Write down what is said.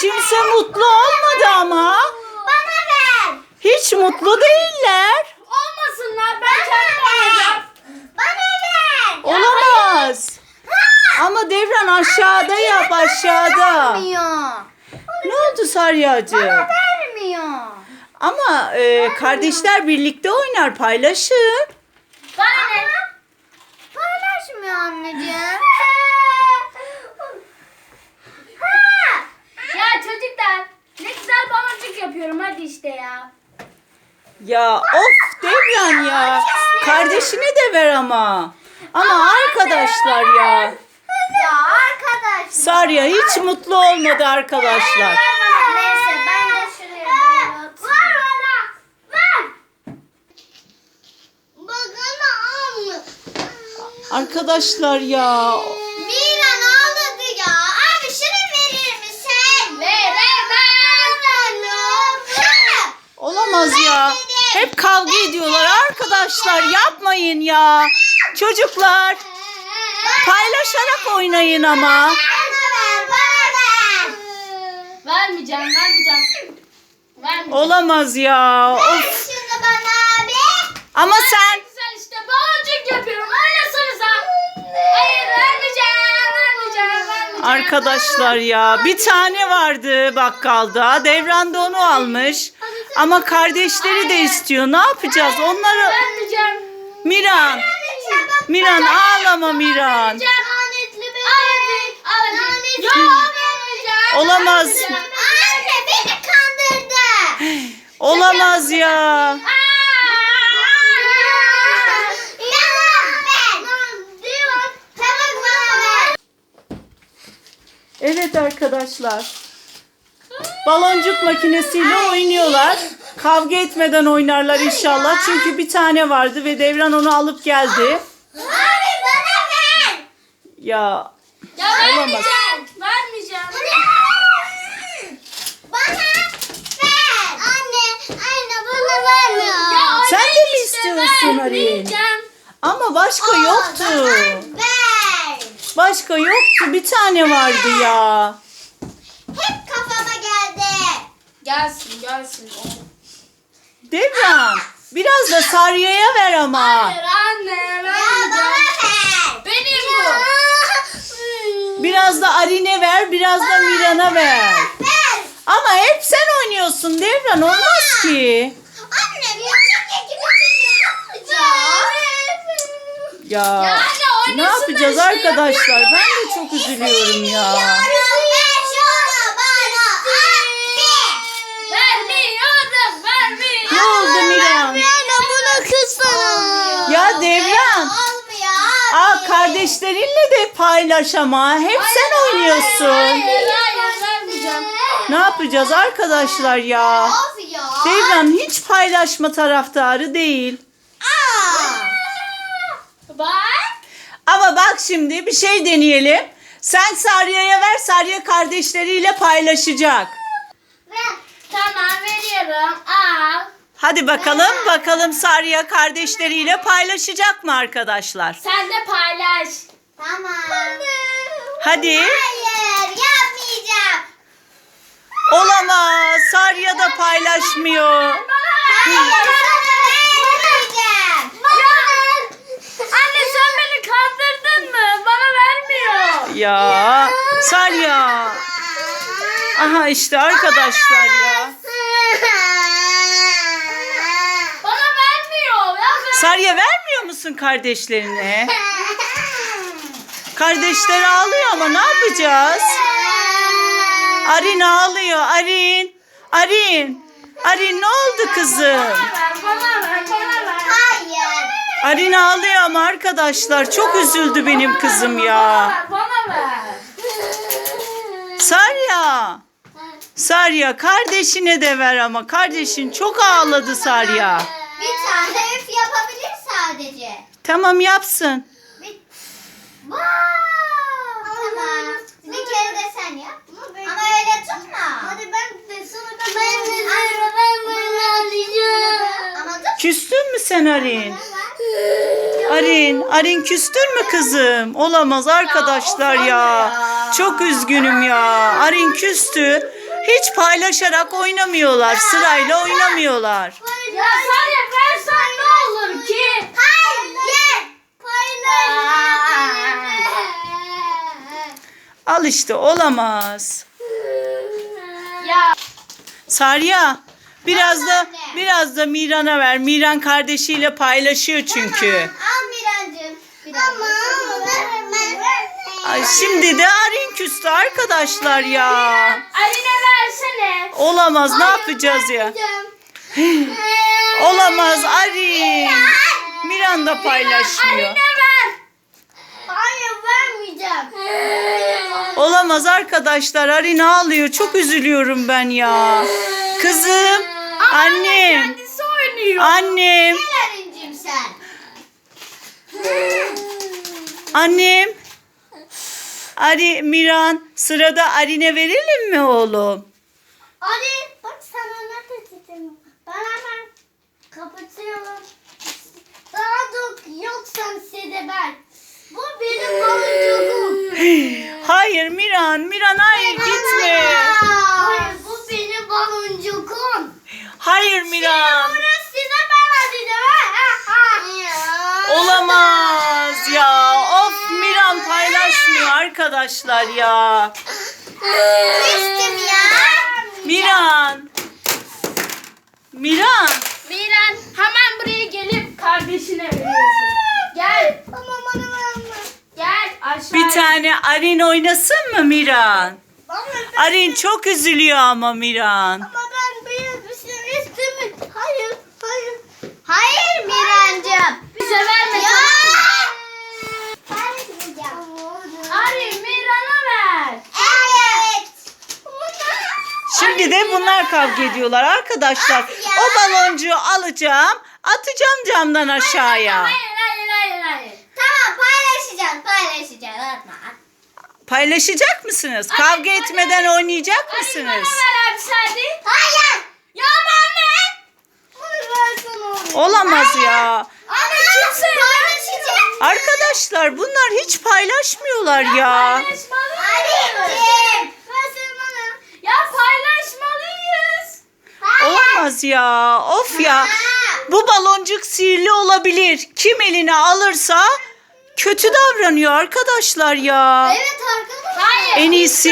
kimse mutlu olmadı ama. Bana ver. Hiç mutlu değiller. Olmasınlar ben kendim alacağım. Bana ver. Olamaz. Ama Devran aşağıda yap aşağıda. Vermiyor. Ne oldu Saryacığım? Vermiyor. Ama e, kardeşler birlikte oynar paylaşın. Bana ne? Paylaşmıyor anneciğim. Ya çocuklar ne baloncuk yapıyorum hadi işte ya. Ya of Devran ya. Kardeşine de ver ama. Ama arkadaşlar ya. Ya arkadaş. Sarya hiç mutlu olmadı arkadaşlar. Neyse ben de şuraya böyle atayım. Ver. Bakana alma. Arkadaşlar ya. Miran ağladı ya. Abi şunu verir misin? Veremem. Olamaz ya. Hep kavga ediyorlar arkadaşlar. Yapmayın ya. Çocuklar paylaşarak oynayın ama. Vermeyeceğim vermeyeceğim. Vermeyeceğim. Olamaz ya. Of. şunu bana abi. Ama sen Güzel işte baloncuk yapıyorum öyle sanırsa. Hayır vermeyeceğim vermeyeceğim vermeyeceğim. arkadaşlar ya bir tane vardı bakkalda. Devran da onu almış. Ama kardeşleri de istiyor. Ne yapacağız? Onları Vermeyeceğim. Miran. Miran ağlama Miran. Olamaz. Anne beni kandırdı. Olamaz ya. Evet arkadaşlar. Baloncuk makinesiyle oynuyorlar. Kavga etmeden oynarlar inşallah. Çünkü bir tane vardı ve Devran onu alıp geldi. Ya Ya vermeyeceğim. Vermeyeceğim. Ya Sen de mi istiyorsun Arin? ama başka yoktu. Başka yoktu. Bir tane vardı ya. Hep kafama geldi. Gelsin gelsin. Devran biraz da Sarya'ya ver ama. Hayır anne Ya bana vermeyeceğim. ver. Benim bu. Biraz da Arin'e ver, biraz da Miran'a ver. Ver. Ama hep sen oynuyorsun Devran olmaz ki. Anne müzik gibi ne yapacağız? Ya Ya anne ne oynasınlar yapacağız işte, arkadaşlar? Ben de çok üzülüyorum ya. Ver şunu bana anne. Vermiyorum. Vermiyorum. Ne oldu Miran? bunu kızsana. Ya Devran. Olmuyor Aa kardeşlerinle de paylaş ama. Hep sen oynuyorsun. Hayır hayır vermeyeceğim. Ne yapacağız arkadaşlar ya? Of ya. Devran hiç paylaşma taraftarı değil. Aa. Bak. Ama bak şimdi bir şey deneyelim. Sen Sarya'ya ver, Sarya kardeşleriyle paylaşacak. Tamam veriyorum. Al. Hadi bakalım, bakalım Sarya kardeşleriyle paylaşacak mı arkadaşlar? Sen de paylaş. Tamam. Hadi. Hayır yapmayacağım. Olamaz, Sarya da paylaşmıyor. Hayır vermeyeceğim. Ya. Anne sen beni kandırdın mı? Bana vermiyor. Ya, Sarya. Aha işte arkadaşlar ya. Vermiyor. Ya ben... Sarya vermiyor musun kardeşlerine? Kardeşler ağlıyor ama ne yapacağız? Arin ağlıyor, Arin. Arin. Arin ne oldu kızım? Hayır. Arin ağlıyor ama arkadaşlar çok üzüldü benim kızım ya. Sarya. Sarya kardeşine de ver ama kardeşin çok ağladı Sarya. Bir tane üf yapabilir sadece. Tamam yapsın. Bir... Wow. Tamam. Bir kere de sen yap. Ama öyle tutma. Hadi ben de sana ben ben de ben bunu alacağım. Ama tut. Küstün mü sen Arin? Arin, Arin küstün mü kızım? Olamaz arkadaşlar ya. Çok üzgünüm ya. Arin küstü. Hiç paylaşarak oynamıyorlar. Sırayla oynamıyorlar. Ya Saniye versen ne olur ki? Hayır. Al işte olamaz. Ya Sarya biraz da anne. biraz da Miran'a ver. Miran kardeşiyle paylaşıyor çünkü. Al Mirancığım. Ama Ay şimdi de Arin küstü arkadaşlar ya. Aline versene. Olamaz ne yapacağız ya? Olamaz Arin. Miran da paylaşmıyor. Hayır vermeyeceğim. Olamaz arkadaşlar. Arin ağlıyor. Çok üzülüyorum ben ya. Kızım. Annem. Kendisi oynuyor. Annem. Gel Arincim sen. Annem. Ari, Miran sırada Arin'e verelim mi oğlum? Ali bak sana ne dedim. Ben hemen kapatıyorum. Daha çok yoksan size ben. Bu benim baloncuğum. Hayır Miran. Miran hayır gitme. Hayır bu benim baloncuğum. Hayır Miran. Burası size ben vereceğim. Olamaz ya. Of Miran paylaşmıyor arkadaşlar ya. Kestim ya. Miran. Miran. Miran hemen buraya gelip kardeşine veriyorsun. Gel. Ama bana verme. Gel aşağı. Bir tane Arin oynasın mı Miran? Ama ben, Arin çok üzülüyor ama Miran. ama ben bir bir şey istemiyorum. Hayır, hayır. Hayır Mirancığım. Bize verme. Ya. Ari Miran'a ver. Evet. Şimdi de bunlar kavga ediyorlar arkadaşlar. O baloncuğu alacağım, atacağım camdan aşağıya. Hayır hayır hayır hayır. Tamam paylaşacağız, paylaşacağız. Atma. Paylaşacak mısınız? Hadi, Kavga hadi. etmeden oynayacak bana mısınız? ver abi hadi. Hayır. Ya oğlum. Olamaz ya. Ama kimse paylaşacak. Arkadaşlar bunlar hiç paylaşmıyorlar ya. Paylaşmalıyız. Anneciğim. Versene bana. Ya paylaşmalıyız. Olamaz ya. Of ya. Bu baloncuk sihirli olabilir. Kim eline alırsa kötü davranıyor arkadaşlar ya. Evet arkadaşlar. Hayır. En iyisi